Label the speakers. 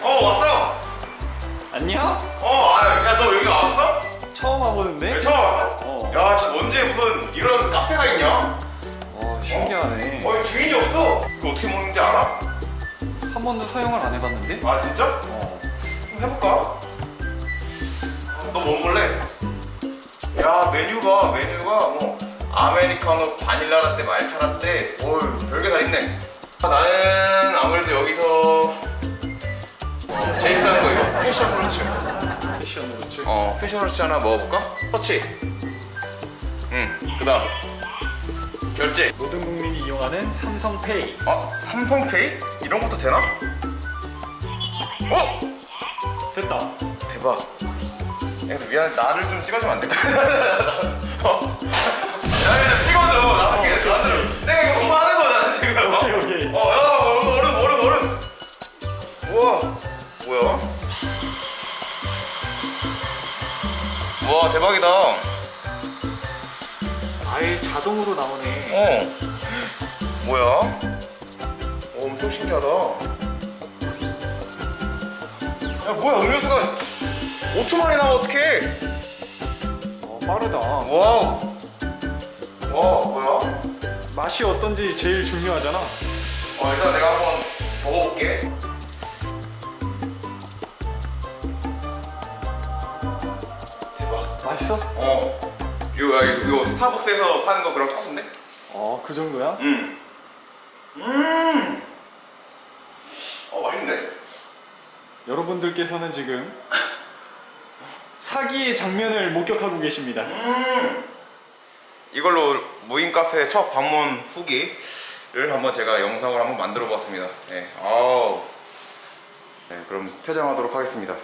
Speaker 1: 어 왔어. 안녕? 어, 아, 야너 여기 왔어 처음 와보는데?
Speaker 2: 왜 처음 왔어?
Speaker 1: 어.
Speaker 2: 야, 언제 무슨 이런 카페가 있냐?
Speaker 1: 와 신기하네
Speaker 2: 어, 주인이 없어. 이거 어떻게 먹는지 알아?
Speaker 1: 한 번도 사용을 안 해봤는데?
Speaker 2: 아, 진짜?
Speaker 1: 어.
Speaker 2: 한번 해볼까? 아, 너뭐 먹을래? 야, 메뉴가 메뉴가 뭐 아메리카노, 바닐라 라떼, 말차 라떼, 뭘 별게 다 있네. 아, 나는 아무래도 여기서 패션 브런치.
Speaker 1: 패션 노츠.
Speaker 2: 어, 패션 브런치 하나 먹어볼까? 터치. 응, 그 다음. 결제.
Speaker 1: 모든 국민이 이용하는 삼성페이.
Speaker 2: 어? 삼성페이? 이런 것도 되나? 어?
Speaker 1: 됐다.
Speaker 2: 대박. 야, 근데 미안해. 나를 좀 찍어주면 안 될까? 어. 야, 그냥 찍어줘. 나 와, 대박이다.
Speaker 1: 아예 자동으로 나오네.
Speaker 2: 어. 뭐야? 어, 엄청 신기하다. 야, 뭐야, 음료수가 5초 만에 나와, 어떡해.
Speaker 1: 어 빠르다.
Speaker 2: 와우. 와, 뭐야?
Speaker 1: 맛이 어떤지 제일 중요하잖아.
Speaker 2: 어, 일단 내가 한번 먹어볼게.
Speaker 1: 맛있어?
Speaker 2: 어. 이거, 야, 이거, 이거 스타벅스에서 파는 거 그랑 똑같은데?
Speaker 1: 어 그 정도야?
Speaker 2: 음. 음. 어, 맛있네.
Speaker 1: 여러분들께서는 지금 사기의 장면을 목격하고 계십니다.
Speaker 2: 음. 이걸로 무인 카페 첫 방문 후기를 한번 제가 영상을 한번 만들어 봤습니다. 네. 아우. 네, 그럼 퇴장하도록 하겠습니다.